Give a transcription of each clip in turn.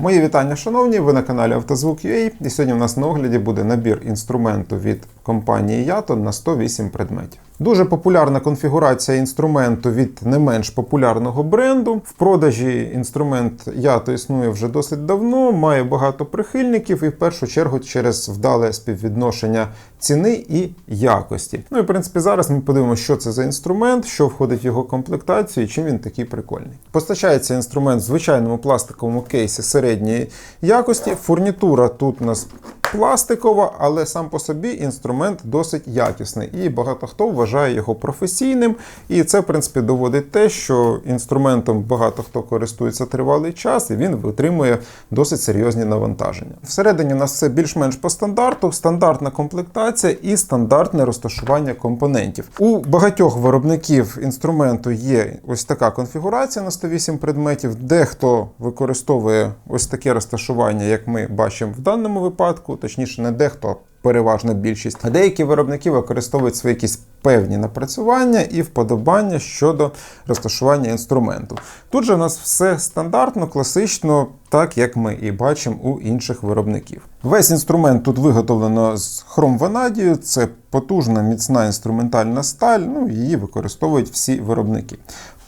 Мої вітання, шановні! Ви на каналі Автозвук.ua і сьогодні у нас на огляді буде набір інструменту від компанії Yato на 108 предметів. Дуже популярна конфігурація інструменту від не менш популярного бренду. В продажі інструмент Yato існує вже досить давно, має багато прихильників і в першу чергу через вдале співвідношення ціни і якості. Ну і в принципі зараз ми подивимося, що це за інструмент, що входить в його комплектацію і чим він такий прикольний. Постачається інструмент в звичайному пластиковому кейсі середньої якості. Фурнітура тут у нас пластикова, але сам по собі інструмент досить якісний. І багато хто вважає його професійним. І це, в принципі, доводить те, що інструментом багато хто користується тривалий час, і він витримує досить серйозні навантаження. Всередині у нас все більш-менш по стандарту, стандартна комплектація і стандартне розташування компонентів. У багатьох виробників інструменту є ось така конфігурація на 108 предметів. Дехто використовує ось таке розташування, як ми бачимо в даному випадку, точніше, не дехто. Переважна більшість. А деякі виробники використовують свої якісь певні напрацювання і вподобання щодо розташування інструменту. Тут же у нас все стандартно, класично, так як ми і бачимо у інших виробників. Весь інструмент тут виготовлено з хромванадію, це потужна міцна інструментальна сталь, ну її використовують всі виробники.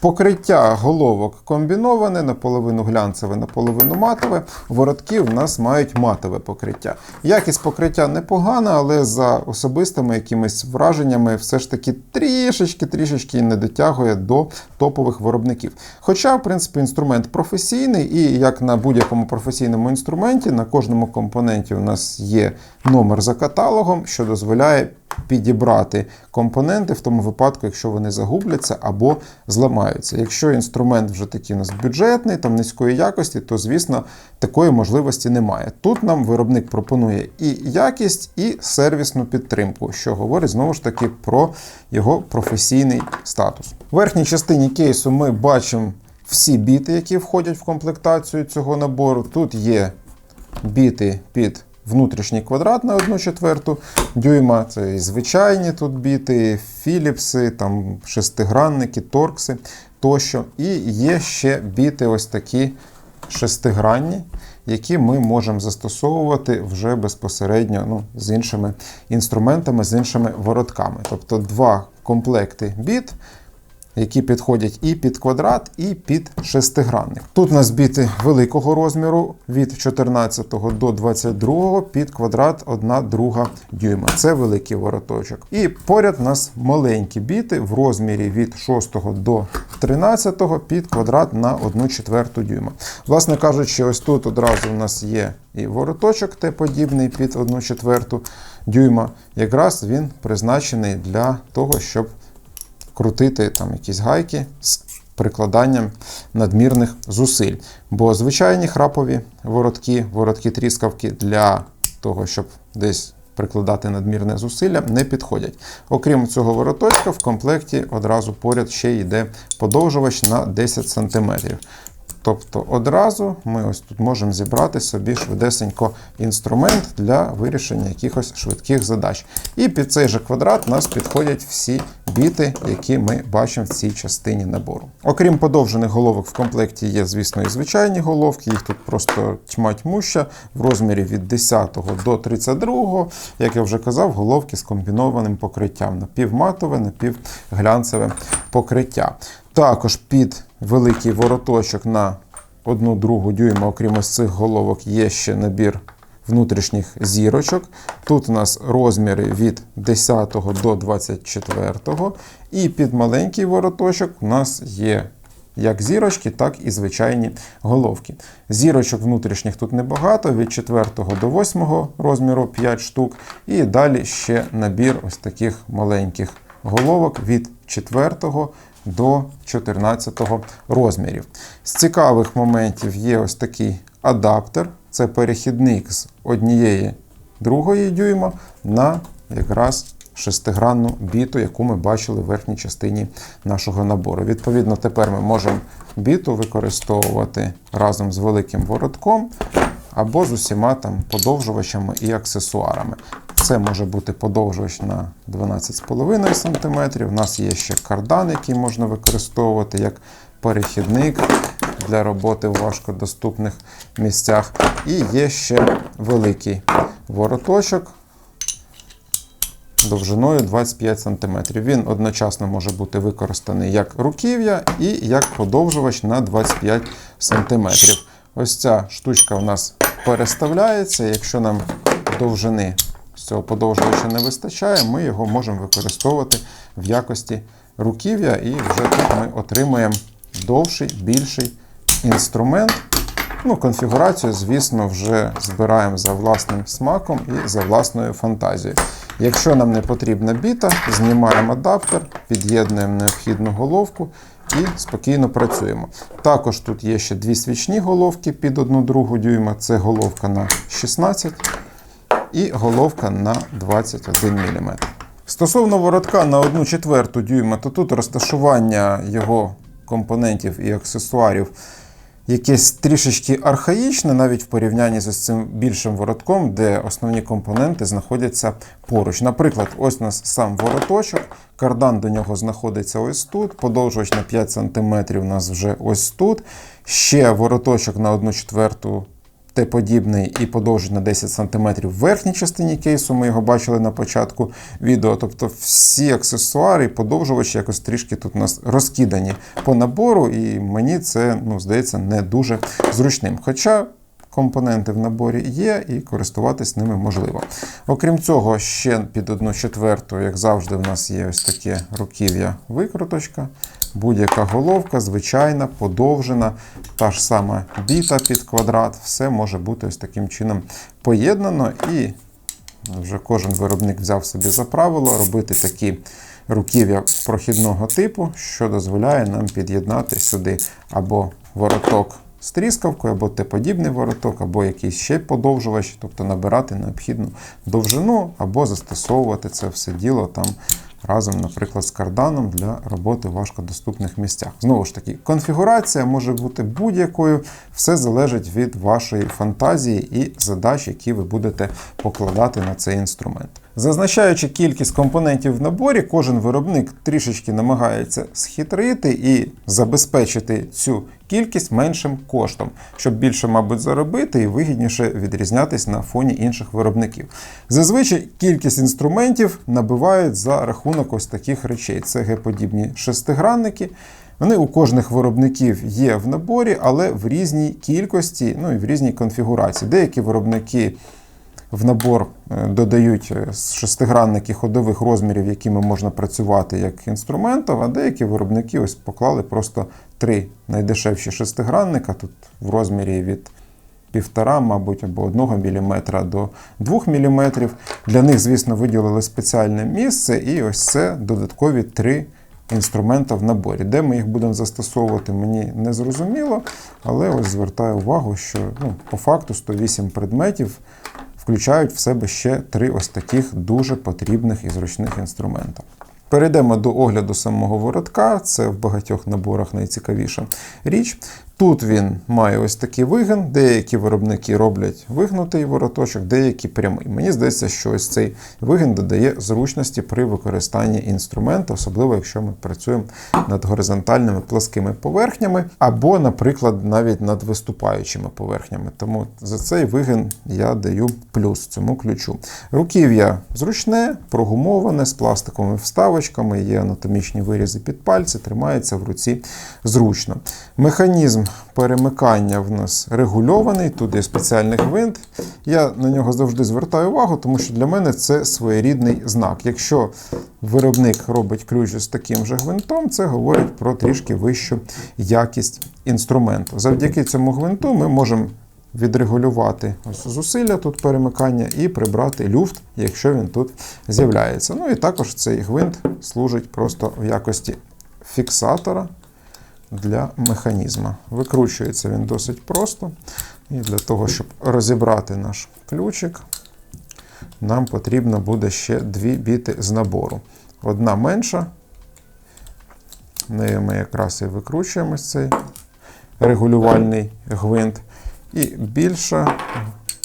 Покриття головок комбіноване, наполовину глянцеве, наполовину матове. Воротки в нас мають матове покриття. Якість покриття непогана, але за особистими якимись враженнями все ж таки трішечки-трішечки не дотягує до топових виробників. Хоча, в принципі, інструмент професійний, і як на будь-якому професійному інструменті, на кожному компоненті у нас є номер за каталогом, що дозволяє підібрати компоненти в тому випадку, якщо вони загубляться або зламаються. Якщо інструмент вже такий у нас бюджетний, там низької якості, то звісно такої можливості немає. Тут нам виробник пропонує і якість, і сервісну підтримку, що говорить знову ж таки про його професійний статус. В верхній частині кейсу ми бачимо всі біти, які входять в комплектацію цього набору. Тут є біти під внутрішній квадрат на 1 четверту дюйма. Це і звичайні тут біти, філіпси, там шестигранники, торкси тощо. І є ще біти ось такі шестигранні, які ми можемо застосовувати вже безпосередньо ну, з іншими інструментами, з іншими воротками. Тобто два комплекти біт які підходять і під квадрат, і під шестигранник. Тут у нас біти великого розміру від 14 до 22 під квадрат 1 друга дюйма. Це великий вороточок. І поряд у нас маленькі біти в розмірі від 6 до 13 під квадрат на 1 четверту дюйма. Власне кажучи, ось тут одразу у нас є і вороточок Т-подібний під 1 четверту дюйма. Якраз він призначений для того, щоб крутити там якісь гайки з прикладанням надмірних зусиль. Бо звичайні храпові воротки, воротки тріскавки для того, щоб десь прикладати надмірне зусилля, не підходять. Окрім цього вороточка, в комплекті одразу поряд ще йде подовжувач на 10 см. Тобто одразу ми ось тут можемо зібрати собі швидесенько інструмент для вирішення якихось швидких задач. І під цей же квадрат у нас підходять всі біти, які ми бачимо в цій частині набору. Окрім подовжених головок, в комплекті є, звісно, і звичайні головки, їх тут просто тьма тьмуща в розмірі від 10 до 32, як я вже казав, головки з комбінованим покриттям напівматове, напівглянцеве покриття. Також під великий вороточок на 1 другу дюйма, окрім ось цих головок, є ще набір внутрішніх зірочок. Тут у нас розміри від 10 до 24. І під маленький вороточок у нас є як зірочки, так і звичайні головки. Зірочок внутрішніх тут небагато, від 4 до 8 розміру 5 штук. І далі ще набір ось таких маленьких головок від 4 до 14 розмірів. З цікавих моментів є ось такий адаптер. Це перехідник з однієї другої дюйма на якраз шестигранну біту, яку ми бачили в верхній частині нашого набору. Відповідно, тепер ми можемо біту використовувати разом з великим воротком або з усіма там подовжувачами і аксесуарами. Це може бути подовжувач на 12,5 см. У нас є ще кардан, який можна використовувати як перехідник для роботи в важкодоступних місцях. І є ще великий вороточок довжиною 25 см. Він одночасно може бути використаний як руків'я і як подовжувач на 25 см. Ось ця штучка у нас переставляється. Якщо нам довжини з цього подовжувача не вистачає, ми його можемо використовувати в якості руків'я, і вже тут ми отримуємо довший, більший інструмент. Ну, конфігурацію, звісно, вже збираємо за власним смаком і за власною фантазією. Якщо нам не потрібна біта, знімаємо адаптер, під'єднуємо необхідну головку і спокійно працюємо. Також тут є ще дві свічні головки під 1,2 дюйма. Це головка на 16 і головка на 21 мм. Стосовно воротка на 1 четверту дюйма, то тут розташування його компонентів і аксесуарів якесь трішечки архаїчне, навіть в порівнянні з цим більшим воротком, де основні компоненти знаходяться поруч. Наприклад, ось у нас сам вороточок, кардан до нього знаходиться ось тут, подовжувач на 5 см у нас вже ось тут. Ще вороточок на 1 четверту Т-подібний і подовжить на 10 см в верхній частині кейсу. Ми його бачили на початку відео. Тобто всі аксесуари і подовжувачі якось трішки тут у нас розкидані по набору, і мені це ну, здається не дуже зручним. Хоча компоненти в наборі є, і користуватись ними можливо. Окрім цього, ще під 1 четверту, як завжди, в нас є ось таке руків'я викруточка. Будь-яка головка, звичайна, подовжена, та ж сама біта під квадрат, все може бути ось таким чином поєднано. І вже кожен виробник взяв собі за правило робити такі руків'я прохідного типу, що дозволяє нам під'єднати сюди або вороток з тріскавкою, або Т-подібний вороток, або якийсь ще подовжувач, тобто набирати необхідну довжину, або застосовувати це все діло там разом, наприклад, з карданом для роботи в важкодоступних місцях. Знову ж таки, конфігурація може бути будь-якою, все залежить від вашої фантазії і задач, які ви будете покладати на цей інструмент. Зазначаючи кількість компонентів в наборі, кожен виробник трішечки намагається схитрити і забезпечити цю кількість меншим коштом, щоб більше, мабуть, заробити і вигідніше відрізнятись на фоні інших виробників. Зазвичай кількість інструментів набивають за рахунок ось таких речей: це Г-подібні шестигранники. Вони у кожних виробників є в наборі, але в різній кількості, ну і в різній конфігурації. Деякі виробники в набор е, додають е, шестигранники ходових розмірів, якими можна працювати як інструментом, а деякі виробники ось поклали просто три найдешевші шестигранника, тут в розмірі від 1,5, мабуть, або 1 мм до 2 мм. Для них, звісно, виділили спеціальне місце, і ось це додаткові три інструмента в наборі. Де ми їх будемо застосовувати, мені не зрозуміло, але ось звертаю увагу, що ну, по факту 108 предметів включають в себе ще три ось таких дуже потрібних і зручних інструмента. Перейдемо до огляду самого воротка, це в багатьох наборах найцікавіша річ. Тут він має ось такий вигин, деякі виробники роблять вигнутий вороточок, деякі прямий. Мені здається, що ось цей вигин додає зручності при використанні інструменту, особливо якщо ми працюємо над горизонтальними плоскими поверхнями, або, наприклад, навіть над виступаючими поверхнями. Тому за цей вигин я даю плюс цьому ключу. Руків'я зручне, прогумоване, з пластиковими вставочками, є анатомічні вирізи під пальці, тримається в руці зручно. Механізм перемикання в нас регульований, тут є спеціальний гвинт. Я на нього завжди звертаю увагу, тому що для мене це своєрідний знак. Якщо виробник робить ключ з таким же гвинтом, це говорить про трішки вищу якість інструменту. Завдяки цьому гвинту ми можемо відрегулювати ось зусилля тут перемикання і прибрати люфт, якщо він тут з'являється. Ну і також цей гвинт служить просто в якості фіксатора для механізму. Викручується він досить просто. І для того, щоб розібрати наш ключик, нам потрібно буде ще дві біти з набору. Одна менша. Нею ми якраз і викручуємо цей регулювальний гвинт. І більша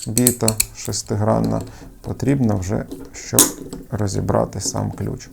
біта шестигранна потрібна вже, щоб розібрати сам ключ.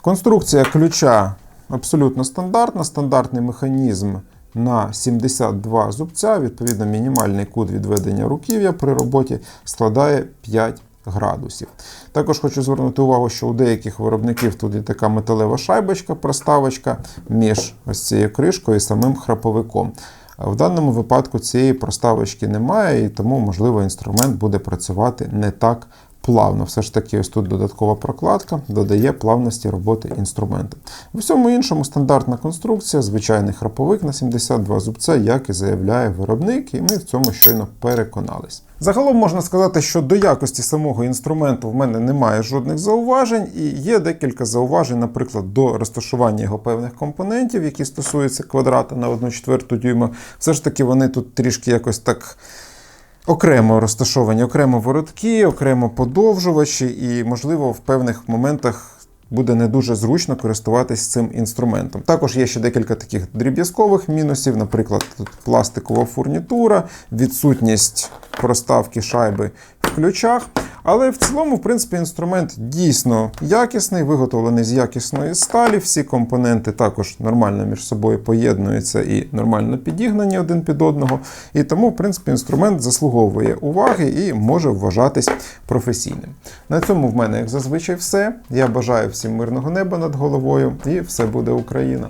Конструкція ключа абсолютно стандартна, стандартний механізм на 72 зубця. Відповідно, мінімальний кут відведення руків'я при роботі складає 5 градусів. Також хочу звернути увагу, що у деяких виробників тут є така металева шайбочка, проставочка між ось цією кришкою і самим храповиком. В даному випадку цієї проставочки немає, і тому, можливо, інструмент буде працювати не так плавно. Все ж таки, ось тут додаткова прокладка додає плавності роботи інструменту. В усьому іншому стандартна конструкція, звичайний храповик на 72 зубця, як і заявляє виробник, і ми в цьому щойно переконались. Загалом можна сказати, що до якості самого інструменту в мене немає жодних зауважень, і є декілька зауважень, наприклад, до розташування його певних компонентів, які стосуються квадрата на 1 четверту дюйма. Все ж таки, вони тут трішки якось так. Окремо розташовані, окремо воротки, окремо подовжувачі, і, можливо, в певних моментах буде не дуже зручно користуватись цим інструментом. Також є ще декілька таких дріб'язкових мінусів, наприклад, тут пластикова фурнітура, відсутність проставки шайби в ключах. Але в цілому, в принципі, інструмент дійсно якісний, виготовлений з якісної сталі. Всі компоненти також нормально між собою поєднуються і нормально підігнані один під одного. І тому, в принципі, інструмент заслуговує уваги і може вважатись професійним. На цьому в мене, як зазвичай, все. Я бажаю всім мирного неба над головою, і все буде Україна!